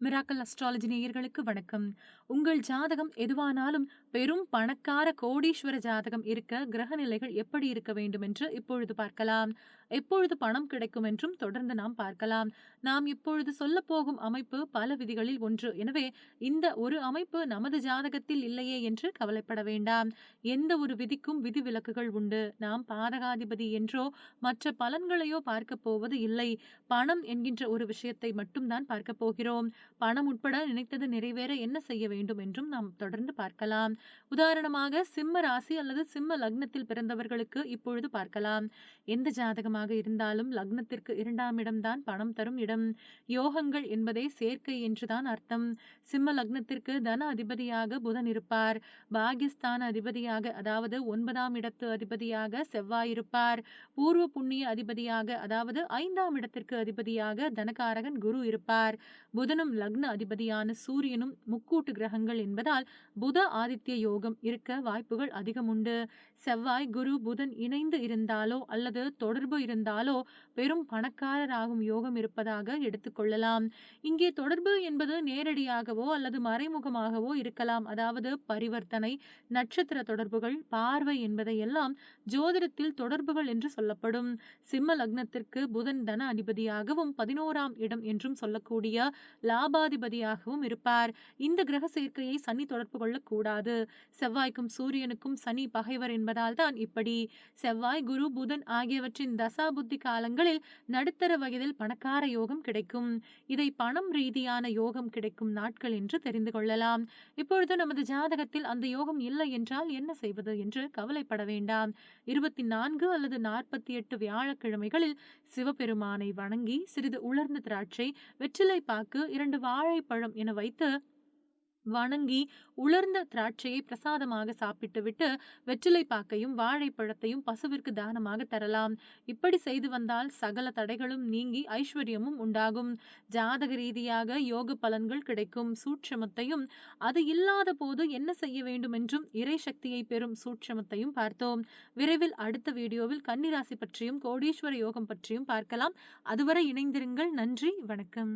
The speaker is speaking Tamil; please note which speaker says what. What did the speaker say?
Speaker 1: மிராக்கல் அஸ்ட்ராலஜி நேயர்களுக்கு வணக்கம். உங்கள் ஜாதகம் எதுவானாலும் பெரும் பணக்கார கோடீஸ்வர ஜாதகம் இருக்க கிரக நிலைகள் எப்படி இருக்க வேண்டும் என்று இப்பொழுது பார்க்கலாம். எப்பொழுது பணம் கிடைக்கும் என்றும் தொடர்ந்து நாம் பார்க்கலாம். நாம் இப்பொழுது சொல்ல போகும் அமைப்பு பல விதிகளில் ஒன்று. எனவே இந்த ஒரு அமைப்பு நமது ஜாதகத்தில் இல்லையே என்று கவலைப்பட வேண்டாம். எந்த ஒரு விதிக்கும் விதிவிலக்குகள் உண்டு. நாம் பாதகாதிபதி என்றோ மற்ற பலன்களையோ பார்க்க போவது இல்லை. பணம் என்கின்ற ஒரு விஷயத்தை மட்டும்தான் பார்க்க போகிறோம். பணம் உட்பட நினைத்தது நிறைவேற என்ன செய்ய வேண்டும் என்றும் நாம் தொடர்ந்து பார்க்கலாம். உதாரணமாக சிம்ம ராசி அல்லது சிம்ம லக்னத்தில் பிறந்தவர்களுக்கு இப்பொழுது பார்க்கலாம். எந்த ஜாதகமாக இருந்தாலும் லக்னத்திற்கு இரண்டாம் இடம்தான் பணம் தரும் இடம். யோகங்கள் என்பதே சேர்க்கை என்றுதான் அர்த்தம். சிம்ம லக்னத்திற்கு தன அதிபதியாக புதன் இருப்பார். பாகிஸ்தான் அதிபதியாக அதாவது ஒன்பதாம் இடத்து அதிபதியாக செவ்வாய் இருப்பார். பூர்வ புண்ணிய அதிபதியாக அதாவது ஐந்தாம் இடத்திற்கு அதிபதியாக தனகாரகன் குரு இருப்பார். புதனும் லக்ன அதிபதியான சூரியனும் முக்கூட்டு கிரகங்கள் என்பதால் புத ஆதித்ய யோகம் இருக்க வாய்ப்புகள் அதிகம் உண்டு. செவ்வாய் குரு புதன் இணைந்து இருந்தாலோ அல்லது தொடர்பு இருந்தாலோ பெரும் பணக்காரராகும் யோகம் இருப்பதாக எடுத்துக்கொள்ளலாம் இங்கே தொடர்பு என்பது நேரடியாகவோ அல்லது மறைமுகமாகவோ இருக்கலாம். அதாவது பரிவர்த்தனை நட்சத்திர தொடர்புகள் பார்வை என்பதையெல்லாம் ஜோதிடத்தில் தொடர்புகள் என்று சொல்லப்படும். சிம்ம லக்னத்திற்கு புதன் தன அதிபதியாகவும் பதினோராம் இடம் என்றும் சொல்லக்கூடிய லாப லாபாதிபதியாகவும் இருப்பார். இந்த கிரக சேர்க்கையை சனி தொடர்பு கொள்ளக்கூடாது. செவ்வாய்க்கும் சூரியனுக்கும் சனி பகைவர் என்பதால் தான் இப்படி. செவ்வாய் குரு புதன் ஆகியவற்றின் தசா புத்தி காலங்களில் நடுத்தர வயதில் பணக்கார யோகம் கிடைக்கும். இதை பணம் ரீதியான யோகம் கிடைக்கும் நாட்கள் என்று தெரிந்து கொள்ளலாம். இப்பொழுது நமது ஜாதகத்தில் அந்த யோகம் இல்லை என்றால் என்ன செய்வது என்று கவலைப்பட வேண்டாம். இருபத்தி நான்கு அல்லது நாற்பத்தி எட்டு வியாழக்கிழமைகளில் சிவபெருமானை வணங்கி சிறிது உலர்ந்த திராட்சை வெற்றிலை பாக்கு இரண்டு வாழைப்பழம் என வைத்து வணங்கி உலர்ந்த திராட்சையை பிரசாதமாக சாப்பிட்டுவிட்டு வெற்றிலை பாக்கையும் வாழைப்பழத்தையும் பசுவிற்கு தானமாக தரலாம். இப்படி செய்து வந்தால் சகல தடைகளும் நீங்கி ஐஸ்வர்யமும் உண்டாகும். ஜாதக ரீதியாக யோக பலன்கள் கிடைக்கும். சூட்சமத்தையும் அது இல்லாத போது என்ன செய்ய வேண்டும் என்றும் இறை சக்தியை பெறும் சூட்சமத்தையும் பார்த்தோம். விரைவில் அடுத்த வீடியோவில் கன்னிராசி பற்றியும் கோடீஸ்வர யோகம் பற்றியும் பார்க்கலாம். அதுவரை இணைந்திருங்கள். நன்றி. வணக்கம்.